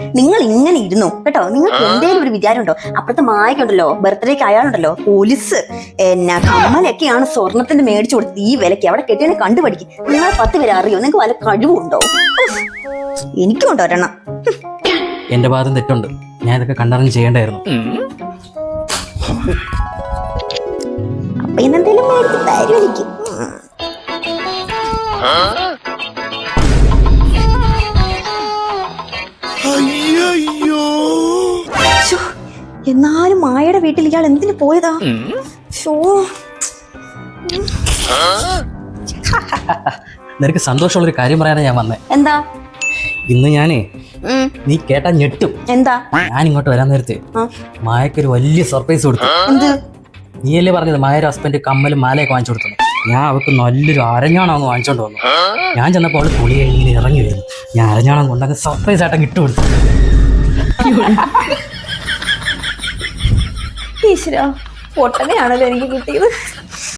നിങ്ങൾ ഇങ്ങനെ ഇരുന്നു? കേട്ടോ? നിങ്ങൾക്ക് എന്തേലും ഒരു വിചാരം ഉണ്ടോ അപ്പുറത്തെ മായക്കുണ്ടല്ലോ ബർത്ത്ഡേക്ക് അയാളുണ്ടല്ലോ പോലീസ്. എന്നാ കമ്മലൊക്കെയാണ് സ്വർണത്തിന്റെ മേടിച്ചു കൊടുത്തത്. ഈ വിലക്ക് അവിടെ കെട്ടിയതിനെ കണ്ടുപഠിക്കും. നിങ്ങൾ പത്ത് പേര് അറിയോ? നിങ്ങൾക്ക് വല്ല കഴിവുണ്ടോ. എനിക്കും ഉണ്ടോ ഒരെണ്ണം. എന്റെ ഭാഗം തെറ്റുണ്ട്. ഞാൻ ഇതൊക്കെ കണ്ടറിഞ്ഞ് ചെയ്യണ്ടായിരുന്നു. അപ്പൊ ഇന്നെന്തേലും മേടിച്ച് തരും എന്നാലും മായയുടെ വീട്ടിൽ ഇയാൾ എന്തിനു പോയതാ? ഷോ. നിനക്ക് സന്തോഷമുള്ളൊരു കാര്യം പറയാനാ ഞാൻ വന്നേ. എന്താ? ഇന്ന് ഞാനേ നീ കേട്ടാ ഞെട്ടും. എന്താ? ഞാൻ ഇങ്ങോട്ട് വരാൻ നേരത്തെ മായക്ക് മായക്കൊരു വലിയ സർപ്രൈസ് കൊടുത്തു. നീയല്ലേ പറഞ്ഞത് മായയുടെ ഹസ്ബൻഡ് കമ്മലും മാലയൊക്കെ വാങ്ങിച്ചു കൊടുത്തു ഞാൻ അവൾക്ക് നല്ലൊരു അരഞ്ഞാണോ വാങ്ങിച്ചോണ്ട് വന്നു. ഞാൻ ചെന്നപ്പോൾ അവൾ പുളി ഇറങ്ങി വരുന്നു. ഞാൻ അരഞ്ഞാണം കൊണ്ടങ്ങ് സർപ്രൈസ് ആയിട്ട് ഇട്ട് കൊടുത്തു ഈശ്വര പൊട്ടനെയാണല്ലോ എനിക്ക് കിട്ടിയത്.